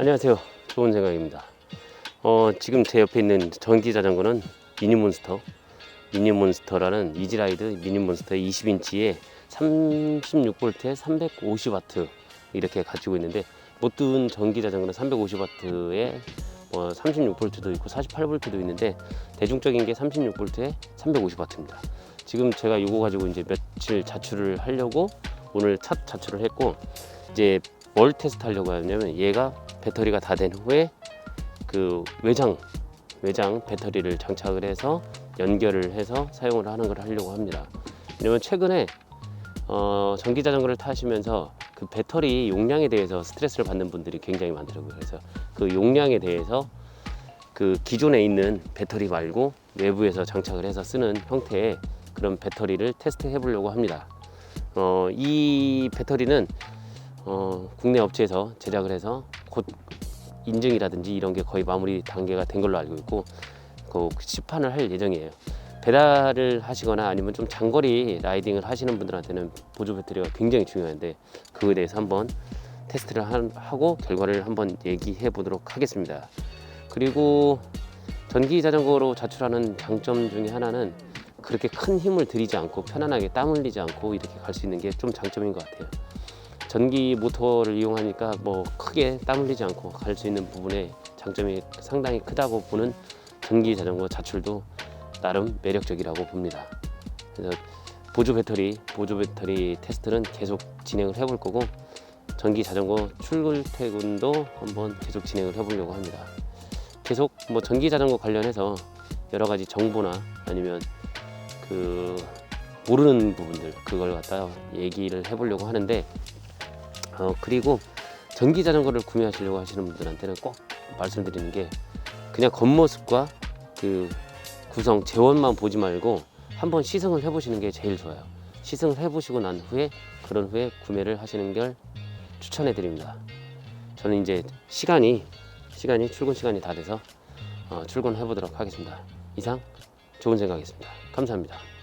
안녕하세요. 좋은 생각입니다. 어, 지금 제 옆에 있는 전기 자전거는 미니몬스터. 미니몬스터라는 이지라이드 미니몬스터 20인치에 36V에 350W 이렇게 가지고 있는데 모든 전기 자전거는 350W에 뭐 36V도 있고 48V도 있는데 대중적인 게 36V에 350W입니다. 지금 제가 이거 가지고 이제 며칠 자출을 하려고 오늘 첫 자출을 했고 이제 뭘 테스트 하려고 하냐면 얘가 배터리가 다 된 후에 그 외장 외장 배터리를 장착을 해서 연결을 해서 사용을 하는 걸 하려고 합니다. 왜냐면 최근에 어, 전기 자전거를 타시면서 그 배터리 용량에 대해서 스트레스를 받는 분들이 굉장히 많더라고요. 그래서 그 용량에 대해서 그 기존에 있는 배터리 말고 외부에서 장착을 해서 쓰는 형태의 그런 배터리를 테스트 해 보려고 합니다. 어, 이 배터리는 어, 국내 업체에서 제작을 해서 곧 인증이라든지 이런 게 거의 마무리 단계가 된 걸로 알고 있고 그 시판을 할 예정이에요. 배달을 하시거나 아니면 좀 장거리 라이딩을 하시는 분들한테는 보조 배터리가 굉장히 중요한데 그거에 대해서 한번 테스트를 한- 하고 결과를 한번 얘기해 보도록 하겠습니다. 그리고 전기 자전거로 자출하는 장점 중에 하나는 그렇게 큰 힘을 들이지 않고 편안하게 땀 흘리지 않고 이렇게 갈 수 있는 게 좀 장점인 것 같아요. 전기 모터를 이용하니까 뭐 크게 땀 흘리지 않고 갈 수 있는 부분에 장점이 상당히 크다고 보는 전기 자전거 자출도 나름 매력적이라고 봅니다. 그래서 보조 배터리, 보조 배터리 테스트는 계속 진행을 해볼 거고 전기 자전거 출퇴근도 한번 계속 진행을 해보려고 합니다. 계속 뭐 전기 자전거 관련해서 여러 가지 정보나 아니면 그 모르는 부분들 그걸 갖다 얘기를 해보려고 하는데 어 그리고 전기 자전거를 구매하시려고 하시는 분들한테는 꼭 말씀드리는 게 그냥 겉모습과 그 구성 재원만 보지 말고 한번 시승을 해보시는 게 제일 좋아요. 시승을 해보시고 난 후에 그런 후에 구매를 하시는 걸 추천해 드립니다. 저는 이제 시간이 시간이 출근 시간이 다 돼서 어, 출근해 보도록 하겠습니다. 이상 좋은 생각이었습니다. 감사합니다.